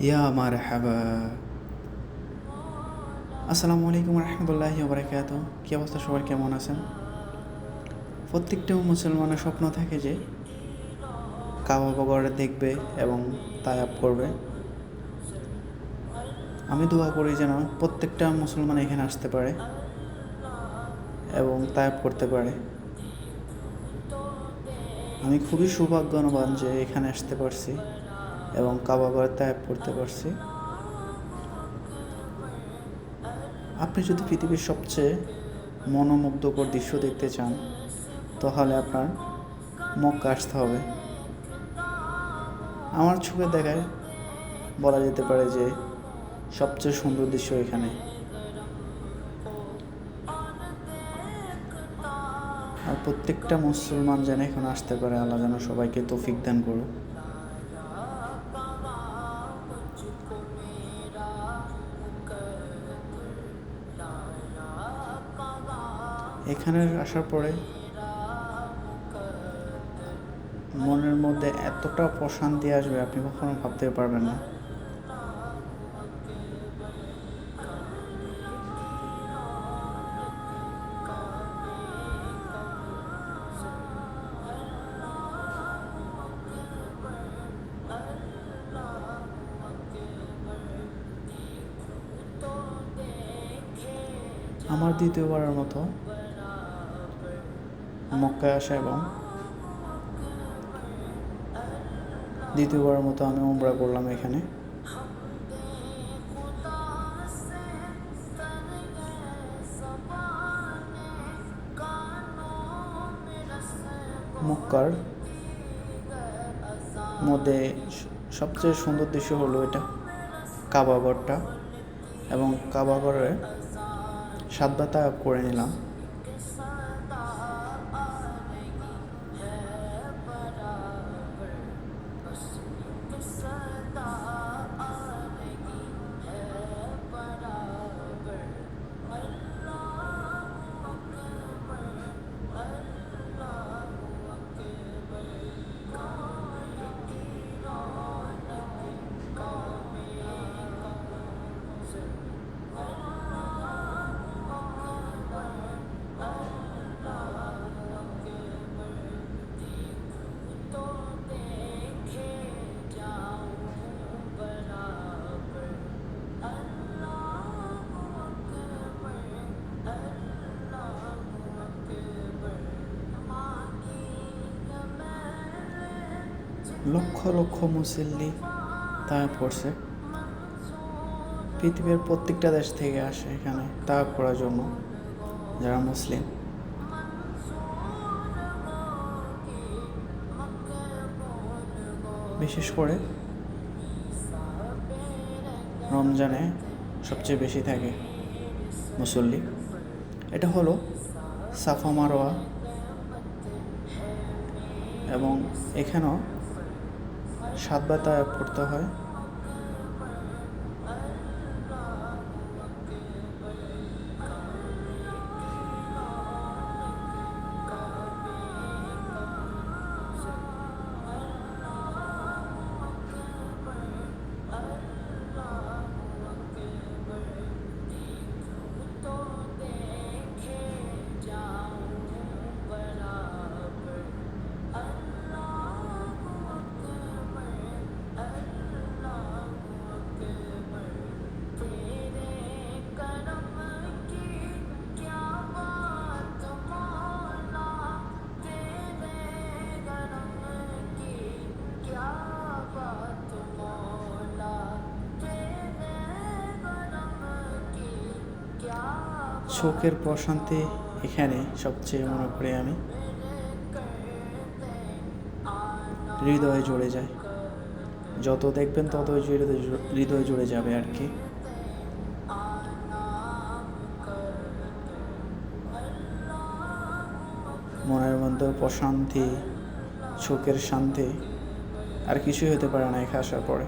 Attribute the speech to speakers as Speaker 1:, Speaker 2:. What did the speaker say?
Speaker 1: ইয়া মার হাবা আসসালামু আলাইকুম রহমতুল্লাহ বারাকাত কী অবস্থা সবার? কেমন আছেন? প্রত্যেকটা মুসলমানের স্বপ্ন থাকে যে কাবা দেখবে এবং তায়াব করবে। আমি দোয়া করি যেন প্রত্যেকটা মুসলমান এখানে আসতে পারে এবং তায়াব করতে পারে। আমি খুবই সৌভাগ্যবান যে এখানে আসতে পারছি। এবং কাবা কাবাগর তায়াব পড়তে পারছি। আপনি যদি পৃথিবীর সবচেয়ে মনোমুগ্ধকর দৃশ্য দেখতে চান, তাহলে আপনার মক্কা আসতে হবে। আমার চোখে দেখায় বলা যেতে পারে যে সবচেয়ে সুন্দর দৃশ্য এখানে। আর প্রত্যেকটা মুসলমান যেন এখন আসতে পারে, আল্লাহ যেন সবাইকে তৌফিক দান করুক। এখানে আসার পরে মনের মধ্যে এতটা প্রশান্তি আসবে, আপনি কখনো ভাবতে পারবেন না। আমার দ্বিতীয়বারের মতো মক্কায় আসা এবং দ্বিতীয়বারের মতো আমি উমরা করলাম এখানে। মক্কার মধ্যে সবচেয়ে সুন্দর দৃশ্য হলো এটা কাবাগরটা এবং কাবাগরের সাতবার তায়াব করে নিলাম। লক্ষ লক্ষ মুসল্লি তায়াব করছে। পৃথিবীর প্রত্যেকটা দেশ থেকে আসে এখানে তায়াব করার জন্য, যারা মুসলিম। বিশেষ করে রমজানে সবচেয়ে বেশি থাকে মুসল্লি। এটা হলো সাফা মারোয়া এবং এখানেও সাতবার তারা পড়তে হয়। চোখের প্রশান্তি এখানে সবচেয়ে মনে করি আমি। হৃদয়ে জুড়ে যায়। যত দেখবেন ততই হৃদয় জুড়ে যাবে আর কি। মনের মধ্যে প্রশান্তি, চোখের শান্তি আর কিছুই হতে পারে না এখানে আসার পরে।